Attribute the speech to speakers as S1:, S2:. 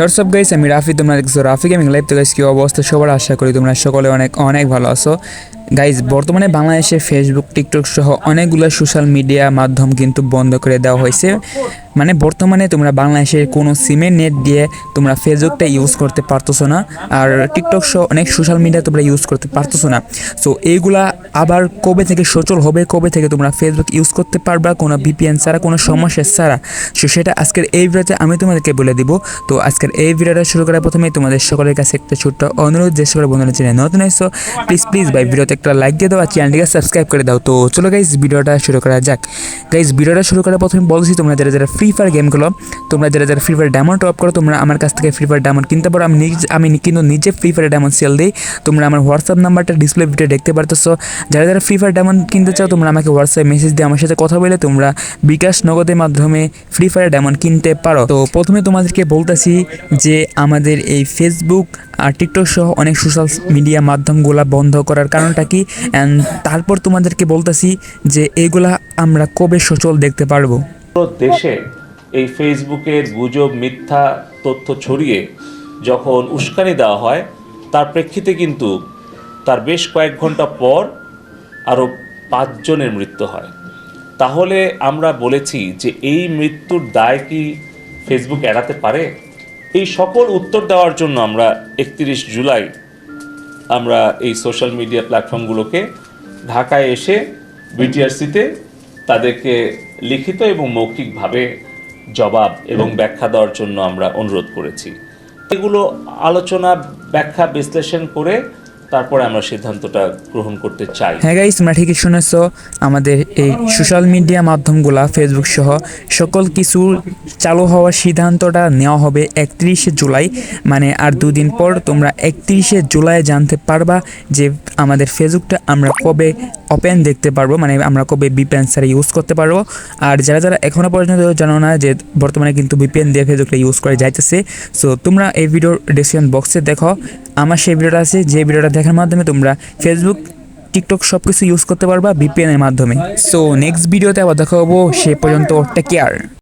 S1: WhatsApp guys আমি রাফি তোমরা Rafi gaming live তো গাইস কি অবস্থা? সবার আশা করি তোমরা সকলে অনেক অনেক ভালো আছো। গাইজ বর্তমানে বাংলাদেশে ফেসবুক টিকটক সহ অনেকগুলো সোশ্যাল মিডিয়া মাধ্যম কিন্তু বন্ধ করে দেওয়া হয়েছে। মানে বর্তমানে তোমরা বাংলাদেশের কোনো সিমের নেট দিয়ে তোমরা ফেসবুকটা ইউজ করতে পারতেছো না। আর টিকটক সহ অনেক সোশ্যাল মিডিয়া তোমরা ইউজ করতে পারতেছো না। সো এইগুলা আবার কবে থেকে সচল হবে, কবে থেকে তোমরা ফেসবুক ইউজ করতে পারবা, কোনো ভিপিএন ছাড়া, কোনো সমস্যা ছাড়া, সো সেটা আজকের এই ভিডিওতে আমি তোমাদেরকে বলে দিব। তো আজকের এই ভিডিওটা শুরু করার প্রথমে তোমাদের সকলের কাছে একটা ছোট্ট অনুরোধ, যে সকল বন্ধুরা চ্যানেল নতুন এসো প্লিজ প্লিজ ভাই, ভিডিওতে একটা লাইক দিয়ে দাও আর চ্যানেলটিকে সাবস্ক্রাইব করে দাও। তো চলো গাইজ ভিডিওটা শুরু করা যাক। গাইজ ভিডিওটা শুরু করার প্রথমে বলছি তোমরা যারা যারা ফ্রি ফায়ার গেম খেলো, তোমরা যারা যারা ফ্রি ফায়ার ডায়মন্ড টপ করো, তোমরা আমার কাছ থেকে ফ্রি ফায়ার ডায়মন্ড কিনতে পারো। আমি নিজে, আমি কিন্তু নিজে ফ্রি ফায়ার ডায়মন্ড সেল দিই। তোমরা আমার হোয়াটসঅ্যাপ নাম্বারটা ডিসপ্লে ভিডিও দেখতে পারতেছো। যারা যারা ফ্রি ফায়ার ডায়মন্ড কিনতে চাও, তোমরা আমাকে হোয়াটসঅ্যাপ মেসেজ দিয়ে আমার সাথে কথা বলে তোমরা বিকাশ নগদের মাধ্যমে ফ্রি ফায়ার ডায়মন্ড কিনতে পারো। তো প্রথমে তোমাদেরকে বলতেছি যে আমাদের এই ফেসবুক আর টিকটক সহ অনেক সোশ্যাল মিডিয়া মাধ্যমগুলা বন্ধ করার কারণটা কি? অ্যান্ড তারপর তোমাদেরকে বলতেছি যে এইগুলা আমরা কবে সচল দেখতে পারব?
S2: পুরো দেশে এই ফেসবুকের গুজব, মিথ্যা তথ্য ছড়িয়ে যখন উস্কানি দেওয়া হয়, তার প্রেক্ষিতে কিন্তু তার বেশ কয়েক ঘণ্টা পর আরও পাঁচজনের মৃত্যু হয়। তাহলে আমরা বলেছি যে এই মৃত্যুর দায় কি ফেসবুক এড়াতে পারে? এই সকল উত্তর দেওয়ার জন্য আমরা একত্রিশ জুলাই আমরা এই সোশ্যাল মিডিয়া প্ল্যাটফর্মগুলোকে ঢাকায় এসে বিটিআরসিতে তাদেরকে লিখিত এবং মৌখিকভাবে জবাব এবং ব্যাখ্যা দেওয়ার জন্য আমরা অনুরোধ করেছি। এগুলো আলোচনা, ব্যাখ্যা, বিশ্লেষণ করে তারপরে আমরা সিদ্ধান্তটা গ্রহণ করতে চাই।
S1: হ্যাঁ গাইস তোমরা ঠিকই শুনেছ, আমাদের এই সোশ্যাল মিডিয়া মাধ্যমগুলা ফেসবুক সহ সকল কিছু চালু হওয়ার সিদ্ধান্তটা নেওয়া হবে একত্রিশে জুলাই। মানে আর দুদিন পর তোমরা একত্রিশে জুলাই জানতে পারবা যে আমাদের ফেসবুকটা আমরা কবে ওপেন দেখতে পারব মানে আমরা কবে বিপিএন ছাড়া ইউজ করতে পারব। আর যারা যারা এখনও পর্যন্ত জানো না যে বর্তমানে কিন্তু বিপিএন দিয়ে ফেসবুকটা ইউজ করে যাইতেছে সো তোমরা এই ভিডিওর ডিসক্রিপশন বক্সে দেখো। আমার সেই ভিডিওটা আছে, যে ভিডিওটা দেখার মাধ্যমে তোমরা ফেসবুক টিকটক সব কিছু ইউজ করতে পারবা বিপিএনের মাধ্যমে। সো নেক্সট ভিডিওতে আবার দেখা হব, সে পর্যন্ত টেক কেয়ার